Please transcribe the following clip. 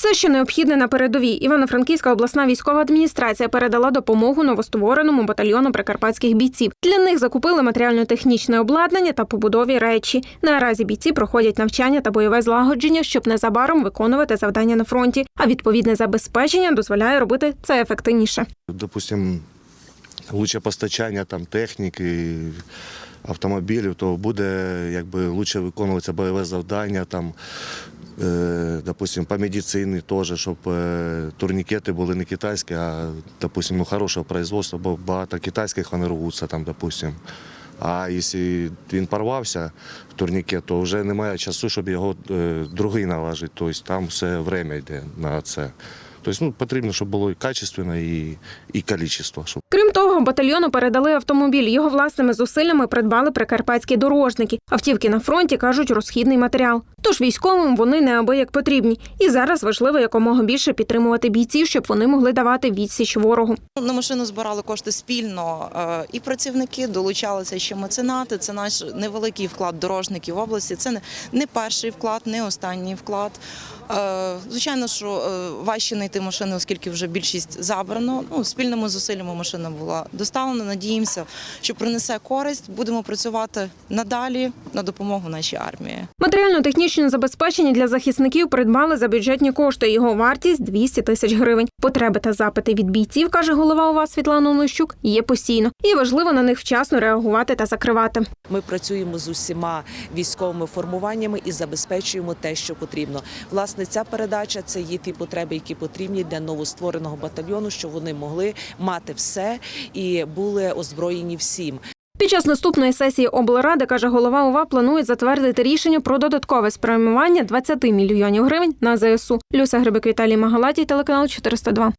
Все, що необхідне на передовій. Івано-Франківська обласна військова адміністрація передала допомогу новоствореному батальйону прикарпатських бійців. Для них закупили матеріально-технічне обладнання та побудові речі. Наразі бійці проходять навчання та бойове злагодження, щоб незабаром виконувати завдання на фронті. А відповідне забезпечення дозволяє робити це ефективніше. допустим, лучше постачання там техніки, автомобілів, то буде якби лучше виконуватися бойове завдання там. Е, Допустим, по медицині теж, щоб е, турнікети були не китайські, а допустим, ну, хорошого производства, бо багато китайських вони рвуться там, допустим. А якщо він порвався, турнікет, то вже немає часу, щоб його е, другий наложити. Тобто там все время йде на це. Тобто ну, потрібно, щоб було і качественно, і, і кількість, щоб Крім того, батальйону передали автомобіль. Його власними зусиллями придбали прикарпатські дорожники. Автівки на фронті кажуть розхідний матеріал. Тож військовим вони неабияк потрібні. І зараз важливо якомога більше підтримувати бійців, щоб вони могли давати відсіч ворогу. На машину збирали кошти спільно е, і працівники долучалися ще меценати. Це наш невеликий вклад дорожників в області. Це не, не перший вклад, не останній вклад. Е, Звичайно, що е, важче знайти машини, оскільки вже більшість забрано. Ну, спільними зусиллями машина була доставлена. Надіємося, що принесе користь. Будемо працювати надалі на допомогу нашій армії. Матеріально-технічне забезпечення для захисників придбали за бюджетні кошти. Його вартість 200 тисяч гривень. Потреби та запити від бійців, каже голова УВА Світлана Онощук, є постійно. І важливо на них вчасно реагувати та закривати. Ми працюємо з усіма військовими формуваннями і забезпечуємо те, що потрібно. Власне, ця передача це є ті потреби, які потрібні для новоствореного батальйону, щоб вони могли мати все і були озброєні всім. Під час наступної сесії облради, каже голова УВА, планують затвердити рішення про додаткове спрямування 20 мільйонів гривень на ЗСУ. Люся Грибик Віталій Магалатій, телеканал 402.